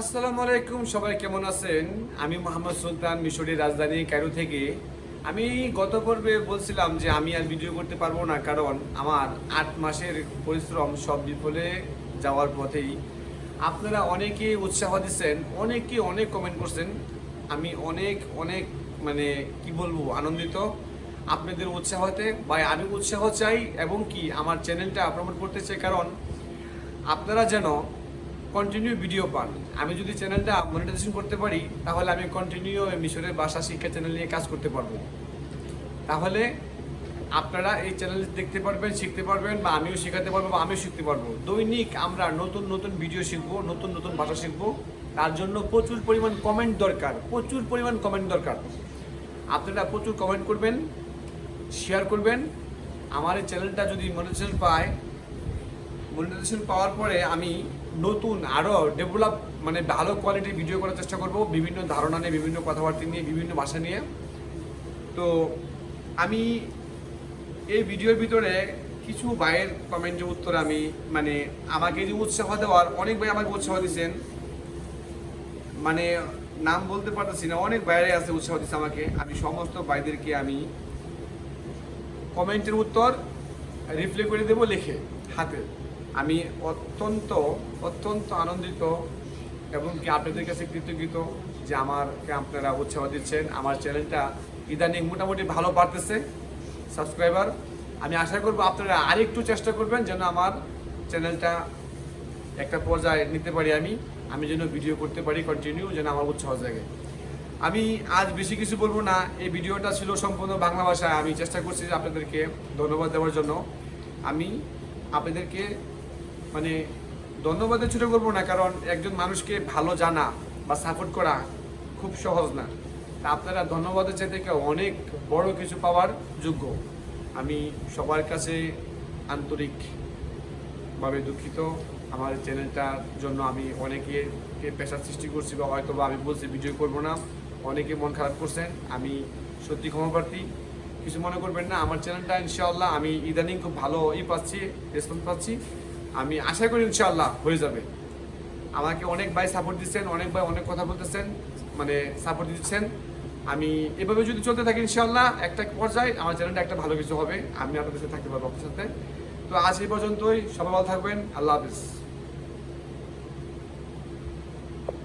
আসসালামু আলাইকুম, সবাই কেমন আছেন? আমি মোহাম্মদ সুলতান, মিশরের রাজধানী কায়রো থেকে। আমি গত পর্বে বলছিলাম যে আমি আর ভিডিও করতে পারব না, কারণ আমার আট মাসের পরিশ্রম সব বিফলে যাওয়ার পথেই। আপনারা অনেকে উৎসাহ দিচ্ছেন অনেকে অনেক কমেন্ট করছেন। আমি অনেক অনেক মানে কি বলব, আনন্দিত। আপনাদের উৎসাহতে বা আমি উৎসাহ চাই এবং কি আমার চ্যানেলটা প্রমোট করতে চাই, কারণ আপনারা যেন কন্টিনিউ ভিডিও পান। আমি যদি চ্যানেলটা মনিটাইজেশন করতে পারি, তাহলে আমি কন্টিনিউ মিশরের ভাষা শিক্ষা চ্যানেল নিয়ে কাজ করতে পারব। তাহলে আপনারা এই চ্যানেল দেখতে পারবেন, শিখতে পারবেন, বা আমিও শেখাতে পারব, বা আমিও শিখতে পারব। দৈনিক আমরা নতুন নতুন ভিডিও শিখব, নতুন নতুন ভাষা শিখব। তার জন্য প্রচুর পরিমাণ কমেন্ট দরকার, প্রচুর পরিমাণ কমেন্ট দরকার। আপনারা প্রচুর কমেন্ট করবেন শেয়ার করবেন। আমার এই চ্যানেলটা যদি মনিটাইজেশন পায় মনিটাইজেশন পাওয়ার পরে আমি নতুন আরও ডেভেলপ মানে ভালো কোয়ালিটির ভিডিও করার চেষ্টা করব, বিভিন্ন ধারণা নিয়ে, বিভিন্ন কথাবার্তা নিয়ে, বিভিন্ন ভাষা নিয়ে। তো আমি এই ভিডিওর ভিতরে কিছু ভাইয়ের কমেন্টের উত্তর আমি মানে আমাকে যে উৎসাহ দেওয়ার, অনেক ভাই আমাকে উৎসাহ দিচ্ছেন মানে নাম বলতে পারতেছি না, অনেক বাইরে আছে উৎসাহ দিচ্ছে আমাকে। আমি সমস্ত ভাইদেরকে আমি কমেন্টের উত্তর রিপ্লাই করে দেবো লিখে, হাতে। আমি অত্যন্ত অত্যন্ত আনন্দিত এবং কি আপনাদের কাছে কৃতজ্ঞত যে আমাকে আপনারা উৎসাহ দিচ্ছেন। আমার চ্যানেলটা ইদানিং মোটামুটি ভালো বাড়তেছে, সাবস্ক্রাইবার। আমি আশা করব আপনারা আরেকটু চেষ্টা করবেন যেন আমার চ্যানেলটা একটা পর্যায়ে নিতে পারি আমি। আমি যেন ভিডিও করতে পারি কন্টিনিউ যেন আমার উৎসাহ জাগে। আমি আজ বেশি কিছু বলব না, এই ভিডিওটা ছিল সম্পূর্ণ বাংলা ভাষায়। আমি চেষ্টা করছি যে আপনাদেরকে ধন্যবাদ দেওয়ার জন্য। আমি আপনাদেরকে মানে ধন্যবাদের ছোটো করব না, কারণ একজন মানুষকে ভালো জানা বা সাপোর্ট করা খুব সহজ না। তা আপনারা ধন্যবাদের চাইতে কেউ অনেক বড় কিছু পাওয়ার যোগ্য। আমি সবার কাছে আন্তরিকভাবে দুঃখিত। আমার চ্যানেলটার জন্য আমি অনেকে পেশার সৃষ্টি করছি বা হয়তো বা আমি বলছি ভিডিও করব না, অনেকে মন খারাপ করছেন, আমি সত্যি ক্ষমাপ্রার্থী কিছু মনে করবেন না, আমার চ্যানেলটা ইনশাআল্লাহ আমি ইদানিং খুব ভালো ই পাচ্ছি রেসপন্স পাচ্ছি। আমি আশা করি ইনশাআল্লাহ হয়ে যাবে। আমাকে অনেক ভাই সাপোর্ট দিচ্ছেন, অনেক ভাই অনেক কথা বলতেছেন মানে সাপোর্ট দিচ্ছেন। আমি এভাবে যদি চলতে থাকি ইনশাআল্লাহ, একটা পর্যায়ে আমার চ্যানেলটা একটা ভালো কিছু হবে। আমি আপনাদের সাথে থাকতে পারব আপনার সাথে। তো আজ এই পর্যন্তই, সবাই ভালো থাকবেন, আল্লাহ হাফিজ।